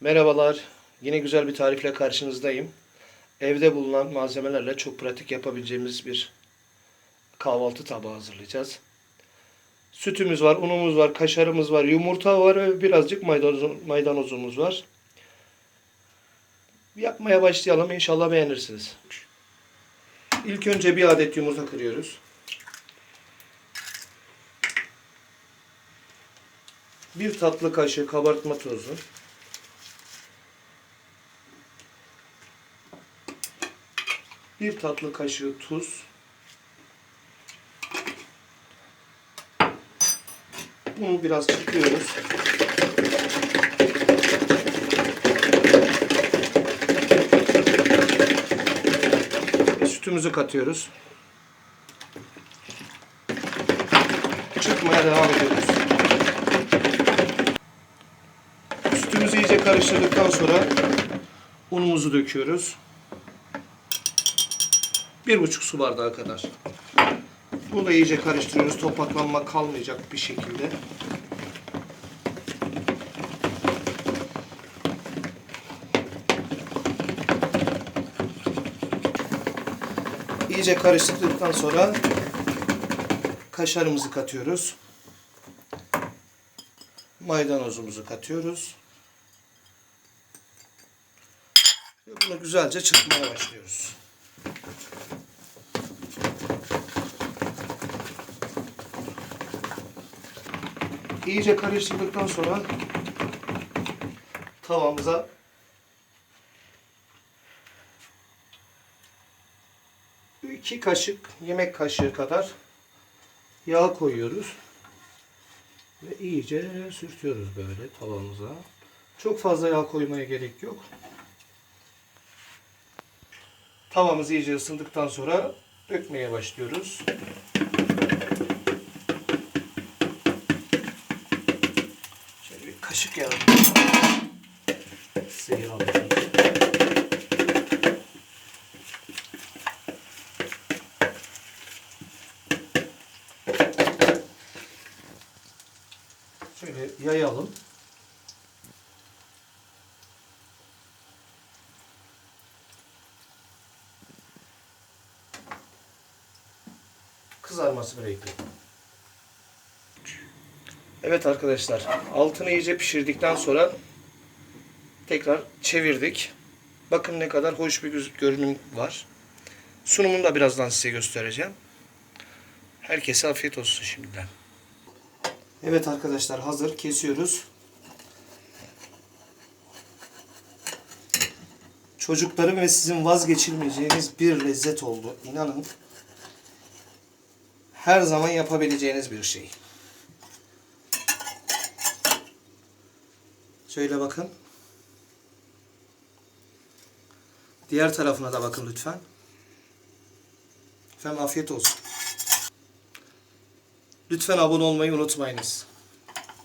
Merhabalar. Yine güzel bir tarifle karşınızdayım. Evde bulunan malzemelerle çok pratik yapabileceğimiz bir kahvaltı tabağı hazırlayacağız. Sütümüz var, unumuz var, kaşarımız var, yumurta var ve birazcık maydanoz, maydanozumuz var. Yapmaya başlayalım. İnşallah beğenirsiniz. İlk önce bir adet yumurta kırıyoruz. Bir tatlı kaşığı kabartma tozu. Bir tatlı kaşığı tuz. Bunu biraz çırpıyoruz. Ve sütümüzü katıyoruz. Çırpmaya devam ediyoruz. Sütümüzü iyice karıştırdıktan sonra unumuzu döküyoruz. Bir buçuk su bardağı kadar. Bunu da iyice karıştırıyoruz. Topaklanma kalmayacak bir şekilde. İyice karıştırdıktan sonra kaşarımızı katıyoruz. Maydanozumuzu katıyoruz. Ve bunu güzelce çırpmaya başlıyoruz. İyice karıştırdıktan sonra tavamıza iki kaşık yemek kaşığı kadar yağ koyuyoruz ve iyice sürtüyoruz böyle tavamıza. Çok fazla yağ koymaya gerek yok. Tavamız iyice ısındıktan sonra dökmeye başlıyoruz. Şöyle bir kaşık yağı. Alayım. Şöyle yayalım. Kızarmasını bekleyin. Evet arkadaşlar, altını iyice pişirdikten sonra tekrar çevirdik. Bakın ne kadar hoş bir görünüm var. Sunumunu da birazdan size göstereceğim. Herkese afiyet olsun şimdiden. Evet arkadaşlar hazır kesiyoruz. Çocukların ve sizin vazgeçilmeyeceğiniz bir lezzet oldu. İnanın. Her zaman yapabileceğiniz bir şey. Şöyle bakın. Diğer tarafına da bakın lütfen. Efendim afiyet olsun. Lütfen abone olmayı unutmayınız.